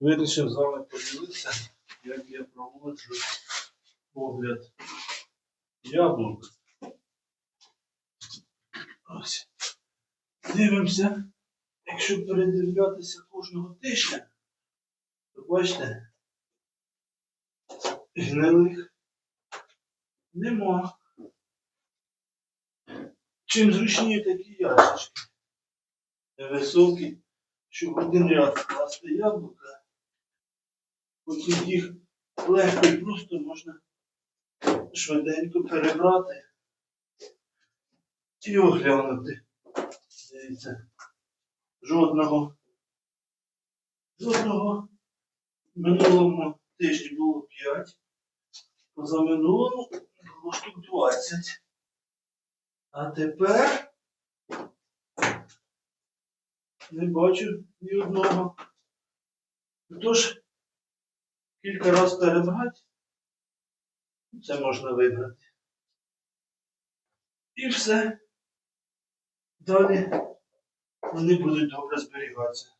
Вирішив з вами поділитися, як я проводжу огляд яблук. Ось. Дивимося. Якщо передивлятися кожного тижня, то бачите, гнилих нема. Чим зручні такі ящички. Невисокі, щоб один ряд скласти яблука, потім їх легко і просто можна швиденько перебрати і оглянути. Дивіться, жодного, жодного в минулому тижні було 5, позаминулому було штук 20. А тепер не бачу ні одного. Тож, кілька разів перебрати, це можна вибрати. І все. Далі вони будуть добре зберігатися.